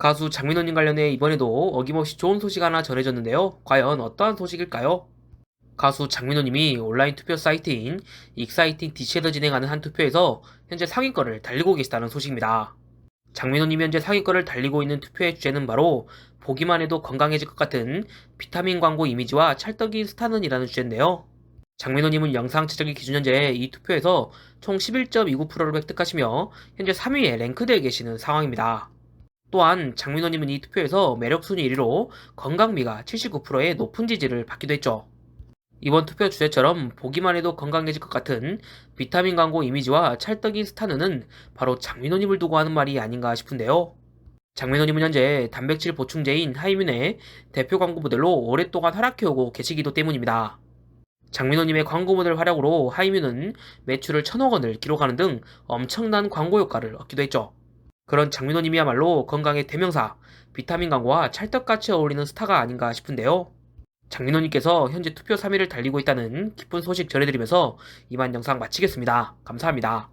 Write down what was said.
가수 장민호님 관련해 이번에도 어김없이 좋은 소식 하나 전해졌는데요. 과연 어떠한 소식일까요? 가수 장민호님이 온라인 투표 사이트인 익사이팅 디시에서 진행하는 한 투표에서 현재 상위권을 달리고 계시다는 소식입니다. 장민호님이 현재 상위권을 달리고 있는 투표의 주제는 바로 보기만 해도 건강해질 것 같은 비타민 광고 이미지와 찰떡인 스타는이라는 주제인데요. 장민호님은 영상 제작일 기준 현재 이 투표에서 총 11.29%를 획득하시며 현재 3위에 랭크되어 계시는 상황입니다. 또한 장민호님은 이 투표에서 매력 순위 1위로 건강미가 79%의 높은 지지를 받기도 했죠. 이번 투표 주제처럼 보기만 해도 건강해질 것 같은 비타민 광고 이미지와 찰떡인 스타는은 바로 장민호님을 두고 하는 말이 아닌가 싶은데요. 장민호님은 현재 단백질 보충제인 하이민의 대표 광고 모델로 오랫동안 활약해오고 계시기도 때문입니다. 장민호님의 광고 모델 활약으로 하이민은 매출을 천억 원을 기록하는 등 엄청난 광고 효과를 얻기도 했죠. 그런 장민호님이야말로 건강의 대명사, 비타민 광고와 찰떡같이 어울리는 스타가 아닌가 싶은데요. 장민호님께서 현재 투표 3위를 달리고 있다는 기쁜 소식 전해드리면서 이만 영상 마치겠습니다. 감사합니다.